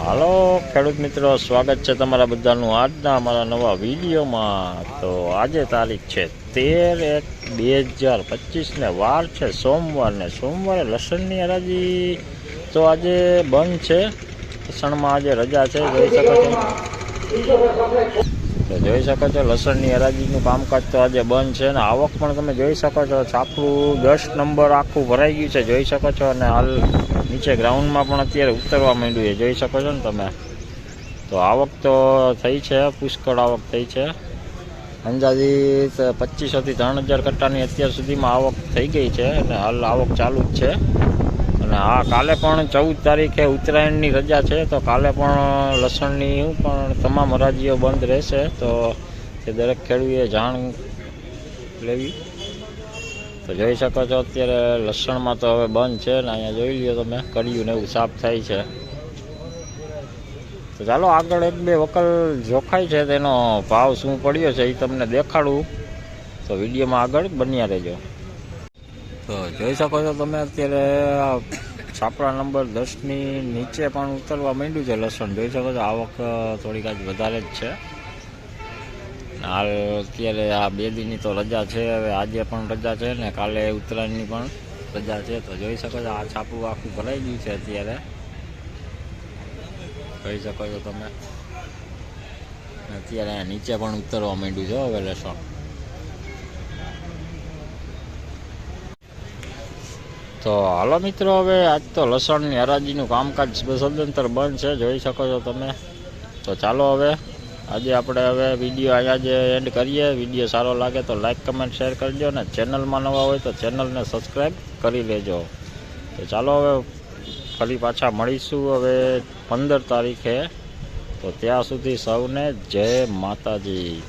હાલો, ખેડૂત મિત્રો, સ્વાગત છે તમારા બધાનું આજના અમારા નવા વિડીયોમાં. તો આજે તારીખ છે તેર એક બે હજાર પચીસને વાર છે સોમવાર ને સોમવારે લસણની હરાજી. તો આજે બંધ છે, લસણમાં આજે રજા છે, જોઈ શકો છો. તો જોઈ શકો છો, લસણની હરાજીનું કામકાજ તો આજે બંધ છે અને આવક પણ તમે જોઈ શકો છો છાપરું દસ નંબર આખું ભરાઈ ગયું છે, જોઈ શકો છો. અને હાલ નીચે ગ્રાઉન્ડમાં પણ અત્યારે ઉતરવા માંડ્યું છે. જોઈ શકો છો ને તમે? તો આવક તો થઈ છે, પુષ્કળ આવક થઈ છે. અંદાજિત પચીસોથી ત્રણ હજાર કટ્ટાની અત્યાર સુધીમાં આવક થઈ ગઈ છે અને હાલ આવક ચાલુ જ છે. અને હા કાલે પણ ચૌદ તારીખે ઉત્તરાયણની રજા છે, તો કાલે પણ લસણની પણ તમામ હરાજીઓ બંધ રહેશે. તો તે દરેક ખેડૂએ જાણ લેવી. તો જોઈ શકો છો અત્યારે લસણમાં તો હવે બંધ છે ને અહીંયા જોઈ લ્યો તમે કર્યું ને એવું સાફ થાય છે. તો ચાલો આગળ એક બે વકલ જોખાય છે તેનો ભાવ શું પડ્યો છે એ તમને દેખાડું. તો વિડીયોમાં આગળ બન્યા રહેજો. તો જોઈ શકો છો તમે અત્યારે છાપરા નંબર દસની નીચે પણ ઉતરવા માંડ્યું છે લસણ. જોઈ શકો છો આવક થોડીક આજ વધારે જ છે. હાલ અત્યારે આ બે દીની તો રજા છે, હવે આજે પણ રજા છે ને કાલે ઉત્તરાયણની પણ રજા છે, તો જોઈ શકો છો, આ છાપું આખું ભરાઈ ગયું છે અત્યારે. જોઈ શકો છો તમે. અત્યારે નીચે પણ ઉતરવા માંડ્યું છે હવે લસણ. તો હાલો મિત્રો, હવે આજ તો લસણની હરાજીનું કામકાજ સદંતર બંધ છે, જોઈ શકો છો તમે. તો ચાલો હવે. આજે આપણે હવે વીડિયો અહીંયા જ એન્ડ કરીએ. વીડિયો સારો લાગે તો લાઇક કમેન્ટ શેર કરજો ને ચેનલમાં નવા હોય તો ચેનલને સબસ્ક્રાઈબ કરી લેજો. તો ચાલો હવે ફરી પાછા મળીશું હવે પંદર તારીખે. તો ત્યાં સુધી સૌને જય માતાજી.